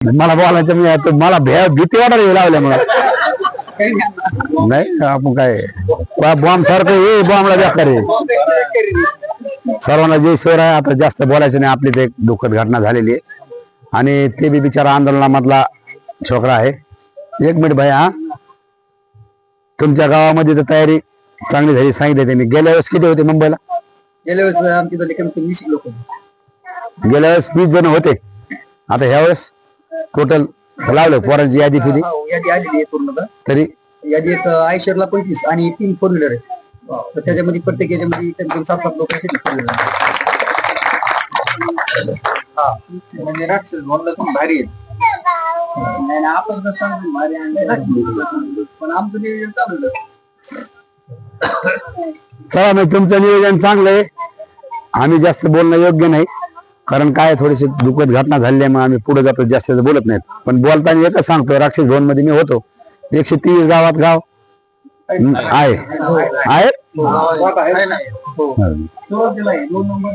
मला बोलायचं मी आता मला भ्या भीती वाटायला लावल्या मला. नाही आपण काय बॉम्ब सारखं हे बॉम्बला बेकार आहे. सर्वांना जे शहर आहे आता जास्त बोलायचं नाही आपली ते एक दुःखद घटना झालेली आहे. आणि ते बी बिचारा आंदोलनामधला छोकरा आहे. एक मिनिट भाई हा. तुमच्या गावामध्ये तर तयारी चांगली झाली सांगितलं त्यांनी. गेल्या वेळेस किती होते मुंबईला? गेल्या वेळेस आमच्या लोक. गेल्या वेळेस वीस जण होते. आता ह्या वेळेस टोटल लावलं पोरांची यादी किती हो, यादी आलेली आहे पूर्ण तरी? यादी एक आयशरला पंचवीस आणि तीन फोर व्हीलर आहे तर त्याच्यामध्ये प्रत्येक याच्यामध्ये कमीत कमी सात सात लोक आहेत. फोर व्हीलर हा म्हणजे राक्षस बोललं पण भारी आहे नाही, नाही, आपण कसं सांगू, भारी राक्षस. पण आमचं नियोजन चालू आहे. चला मग तुमचं नियोजन चांगलं आहे. आम्ही जास्त बोलणं योग्य नाही. कारण काय थोडीशी दुःखद घटना झाली आहे मग आम्ही पुढे जातो जास्त बोलत नाहीत. पण बोलताना एकच सांगतो राक्षस भवनमध्ये मी होतो. एकशे तीस गावात गाव. आहे. आहेत? हो.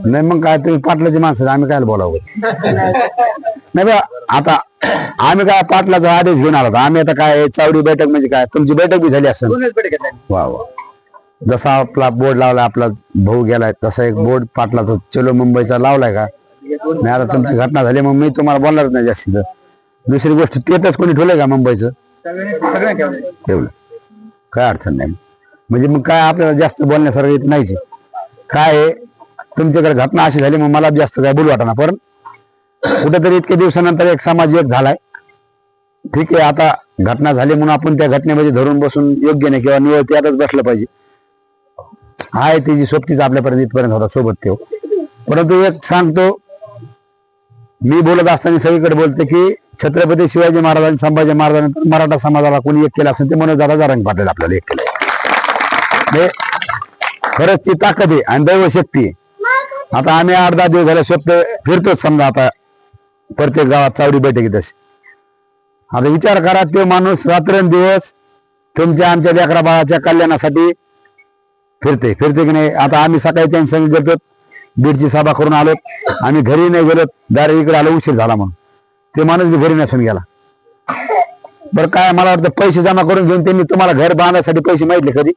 नाही मग काय तुम्ही पाटलाची माणसं आम्ही काय बोलावं? नाही बा आता आम्ही काय पाटलाचा आदेश घेऊन आलो आम्ही आता काय चावडी बैठक म्हणजे काय? तुमची बैठक बी झाली असेल. वा वा. जसा आपला बोर्ड लावला आपला भाऊ गेलाय तसा एक बोर्ड पाटलाचा चलो मुंबईचा लावलाय का? नाही आता तुमची घटना झाली मग मी तुम्हाला बोलणारच नाही जास्तीच दुसरी गोष्ट तेच कोणी ठेवलंय का मुंबईचं? ठेवलं. काय अडचण नाही. म्हणजे मग काय आपल्याला जास्त बोलण्यासारखं येत नाहीच काय आहे, तुमच्याकडे घटना अशी झाली मग मला जास्त काय बोलू वाटणार. पण कुठेतरी इतक्या दिवसानंतर एक समाज एक झालाय. ठीक आहे आता घटना झाली म्हणून आपण त्या घटनेमध्ये धरून बसून योग्य नाही किंवा निवळ त्यातच बसलं पाहिजे. आहे त्याची सोबतीच आपल्यापर्यंत इथपर्यंत होता सोबत ठेव. परंतु एक सांगतो मी बोलत असताना सगळीकडे बोलते की छत्रपती शिवाजी महाराजांनी संभाजी महाराजांनंतर मराठा समाजाला कोणी एक केलं असेल ते म्हणून दादा जारंग पाटील आपल्याला एक केलं हे म्हणजे खरंच ती ताकद आहे आणि दैव शक्ती आता आम्ही आठ दहा दिवस झाले स्वप्न फिरतोच समजा आता प्रत्येक गावात चावडी बैठकीत अशी आता विचार करा तो माणूस रात्रंदिवस तुमच्या आमच्या लेकरा बाळाच्या कल्याणासाठी फिरते फिरते की नाही? आता आम्ही सकाळी त्यांच्या संग गेलो बीडची सभा करून आलो. आम्ही घरी नाही गेलो दारे इकडे आलो उशीर झाला म्हणून. ते माणूस बी घरी नसून गेला. बरं काय मला वाटतं पैसे जमा करून घेऊन त्यांनी तुम्हाला घर बांधण्यासाठी पैसे माहितले कधी?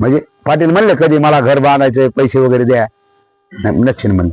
म्हणजे पाटील म्हणले कधी मला घर बांधायचे पैसे वगैरे द्या. नक्षीन म्हणले.